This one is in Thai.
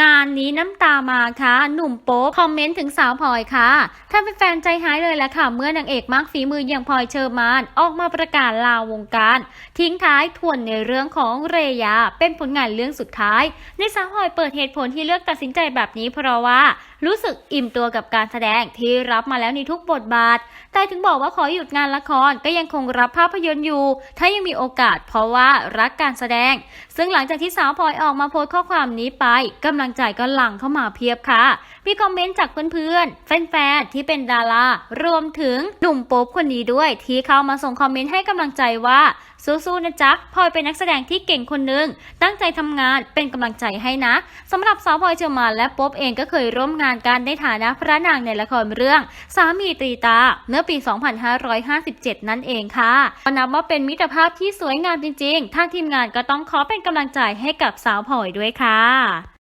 งานนี้น้ำตามาค่ะ หนุ่มโป๊คอมเมนต์ถึงสาวพลอยค่ะถ้าเป็นแฟนใจหายเลยแหละค่ะ เมื่อนางเอกมากฝีมืออย่างพลอยเชอร์มาน ออกมาประกาศลาวงการ ทิ้งท้ายทวนในเรื่องของเรยา เป็นผลงานเรื่องสุดท้ายในสาวพลอยเปิดเหตุผลที่เลือกตัดสินใจแบบนี้เพราะว่า รู้สึกอิ่มตัวกับการแสดงที่รับมาแล้วในทุกบทบาท แต่ถึงบอกว่าขอหยุดงานละครก็ยังคงรับภาพยนตร์อยู่ ถ้ายังมีโอกาสเพราะว่ารักการแสดง ซึ่งหลังจากที่สาวพลอยออกมาโพสต์ข้อความนี้ไปกำลังใจก็หลั่งเข้ามาเพียบค่ะ มีคอมเมนต์จากเพื่อนๆ แฟนๆ ที่เป็นดารารวมถึงหนุ่มโป๊ปคนนี้ด้วย ที่เข้ามาส่งคอมเมนต์ให้กำลังใจว่าสู้ๆนะจ๊ะพลอยเป็นนักแสดงที่เก่งคนหนึ่งตั้งใจทำงานเป็นกำลังใจให้นะสำหรับสาวพลอยเชอร์มานและโป๊ปเองก็เคยร่วมงานกันในฐานะพระนางในละครเรื่อง สามีตรีตา เมื่อปี 2557 นั่นเองค่ะก็นับว่าเป็นมิตรภาพที่สวยงามจริงๆทางทีมงานก็ต้องขอเป็นกำลังใจให้กับสาวพลอยด้วยค่ะ